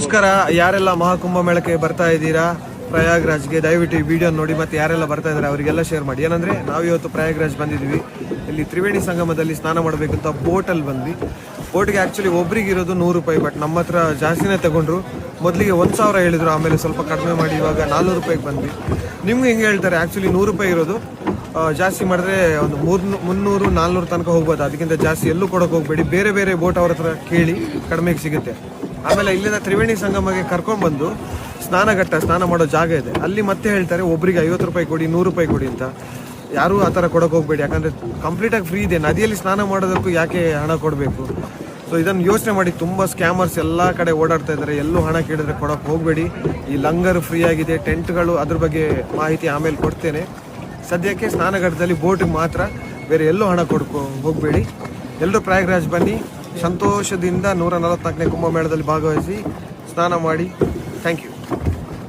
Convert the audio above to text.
ನಮಸ್ಕಾರ. ಯಾರೆಲ್ಲ ಮಹಾಕುಂಭ ಮೇಳಕ್ಕೆ ಬರ್ತಾ ಇದ್ದೀರಾ? ಪ್ರಯಾಗ್ರಾಜ್ಗೆ ದಯವಿಟ್ಟು ಈ ವಿಡಿಯೋ ನೋಡಿ ಮತ್ತೆ ಯಾರೆಲ್ಲ ಬರ್ತಾ ಇದ್ದಾರೆ ಅವರಿಗೆಲ್ಲ ಶೇರ್ ಮಾಡಿ. ಏನಂದ್ರೆ ನಾವು ಇವತ್ತು ಪ್ರಯಾಗ್ರಾಜ್ ಬಂದಿದ್ದೀವಿ. ಇಲ್ಲಿ ತ್ರಿವೇಣಿ ಸಂಗಮದಲ್ಲಿ ಸ್ನಾನ ಮಾಡಬೇಕು ಅಂತ ಬೋಟಲ್ಲಿ ಬಂದ್ವಿ. ಬೋಟ್ಗೆ ಆ್ಯಕ್ಚುಲಿ ಒಬ್ರಿಗೆ ಇರೋದು ನೂರು ರೂಪಾಯಿ ಬಟ್ ನಮ್ಮ ಹತ್ರ ಜಾಸ್ತಿನೇ ತಗೊಂಡ್ರು. ಮೊದಲಿಗೆ ಒಂದು ಸಾವಿರ ಹೇಳಿದ್ರು, ಆಮೇಲೆ ಸ್ವಲ್ಪ ಕಡಿಮೆ ಮಾಡಿ ಇವಾಗ ನಾನ್ನೂರು ರೂಪಾಯಿಗೆ ಬಂದ್ವಿ. ನಿಮ್ಗೆ ಹೆಂಗೆ ಹೇಳ್ತಾರೆ? ಆ್ಯಕ್ಚುಲಿ ನೂರು ರೂಪಾಯಿ ಇರೋದು. ಜಾಸ್ತಿ ಮಾಡಿದ್ರೆ ಒಂದು ಮೂರ್ ಮುನ್ನೂರು, ನಾಲ್ನೂರು ತನಕ ಹೋಗ್ಬೋದು. ಅದಕ್ಕಿಂತ ಜಾಸ್ತಿ ಎಲ್ಲೂ ಕೊಡೋಕೆ ಹೋಗಬೇಡಿ. ಬೇರೆ ಬೇರೆ ಬೋಟ್ ಅವ್ರ ಹತ್ರ ಕೇಳಿ ಕಡಿಮೆಗೆ ಸಿಗುತ್ತೆ. ಆಮೇಲೆ ಇಲ್ಲಿಂದ ತ್ರಿವೇಣಿ ಸಂಗಮಗೆ ಕರ್ಕೊಂಡು ಬಂದು ಸ್ನಾನಘಟ್ಟ ಸ್ನಾನ ಮಾಡೋ ಜಾಗ ಇದೆ. ಅಲ್ಲಿ ಮತ್ತೆ ಹೇಳ್ತಾರೆ ಒಬ್ಬರಿಗೆ ಐವತ್ತು ರೂಪಾಯಿ ಕೊಡಿ, ನೂರು ರೂಪಾಯಿ ಕೊಡಿ ಅಂತ. ಯಾರೂ ಆ ಥರ ಕೊಡೋಕೆ ಹೋಗ್ಬೇಡಿ. ಯಾಕಂದರೆ ಕಂಪ್ಲೀಟಾಗಿ ಫ್ರೀ ಇದೆ. ನದಿಯಲ್ಲಿ ಸ್ನಾನ ಮಾಡೋದಕ್ಕೂ ಯಾಕೆ ಹಣ ಕೊಡಬೇಕು? ಸೊ ಇದನ್ನು ಯೋಚನೆ ಮಾಡಿ ತುಂಬ ಸ್ಕ್ಯಾಮರ್ಸ್ ಎಲ್ಲ ಕಡೆ ಓಡಾಡ್ತಾ ಇದ್ದಾರೆ. ಎಲ್ಲೂ ಹಣ ಕೇಳಿದ್ರೆ ಕೊಡೋಕೆ ಹೋಗಬೇಡಿ. ಈ ಲಂಗರ್ ಫ್ರೀ ಆಗಿದೆ. ಟೆಂಟ್ಗಳು ಅದ್ರ ಬಗ್ಗೆ ಮಾಹಿತಿ ಆಮೇಲೆ ಕೊಡ್ತೇನೆ. ಸದ್ಯಕ್ಕೆ ಸ್ನಾನಘಟ್ಟದಲ್ಲಿ ಬೋಟಿಗೆ ಮಾತ್ರ ಬೇರೆ ಎಲ್ಲೂ ಹಣ ಕೊಡ್ಕೊ ಹೋಗಬೇಡಿ. ಎಲ್ಲರೂ ಪ್ರಯಾಗ್ರಾಜ್ ಬನ್ನಿ. ಸಂತೋಷದಿಂದ ನೂರ ನಲವತ್ನಾಲ್ಕನೇ ಕುಂಭಮೇಳದಲ್ಲಿ ಭಾಗವಹಿಸಿ ಸ್ನಾನ ಮಾಡಿ. Thank you